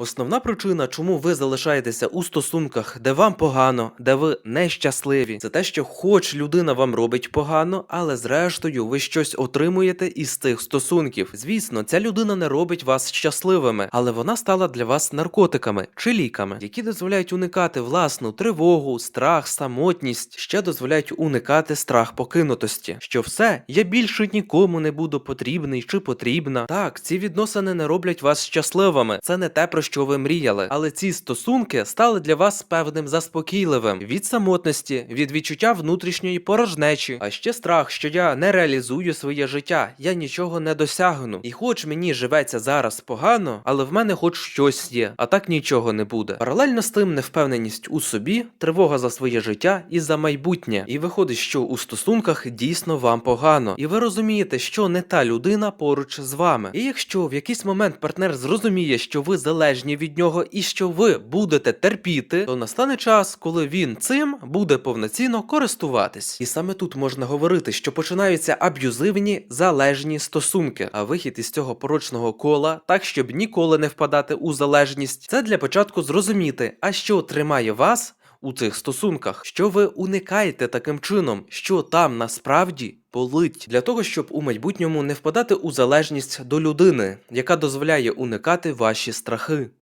Основна причина, чому ви залишаєтеся у стосунках, де вам погано, де ви нещасливі, це те, що хоч людина вам робить погано, але зрештою ви щось отримуєте із цих стосунків. Звісно, ця людина не робить вас щасливими, але вона стала для вас наркотиками чи ліками, які дозволяють уникати власну тривогу, страх, самотність, ще дозволяють уникати страх покинутості. Що все, я більше нікому не буду потрібний чи потрібна. Так, ці відносини не роблять вас щасливими. Це не те, про що ви мріяли. Але ці стосунки стали для вас певним заспокійливим від самотності, від відчуття внутрішньої порожнечі, а ще страх, що я не реалізую своє життя, я нічого не досягну. І хоч мені живеться зараз погано, але в мене хоч щось є, а так нічого не буде. Паралельно з тим невпевненість у собі, тривога за своє життя і за майбутнє. І виходить, що у стосунках дійсно вам погано, і ви розумієте, що не та людина поруч з вами. І якщо в якийсь момент партнер зрозуміє, що ви залежні від нього і що ви будете терпіти, то настане час, коли він цим буде повноцінно користуватись. І саме тут можна говорити, що починаються аб'юзивні залежні стосунки. А вихід із цього порочного кола, так щоб ніколи не впадати у залежність, це для початку зрозуміти, а що тримає вас у цих стосунках, що ви уникаєте таким чином, що там насправді болить? Для того, щоб у майбутньому не впадати у залежність до людини, яка дозволяє уникати ваші страхи.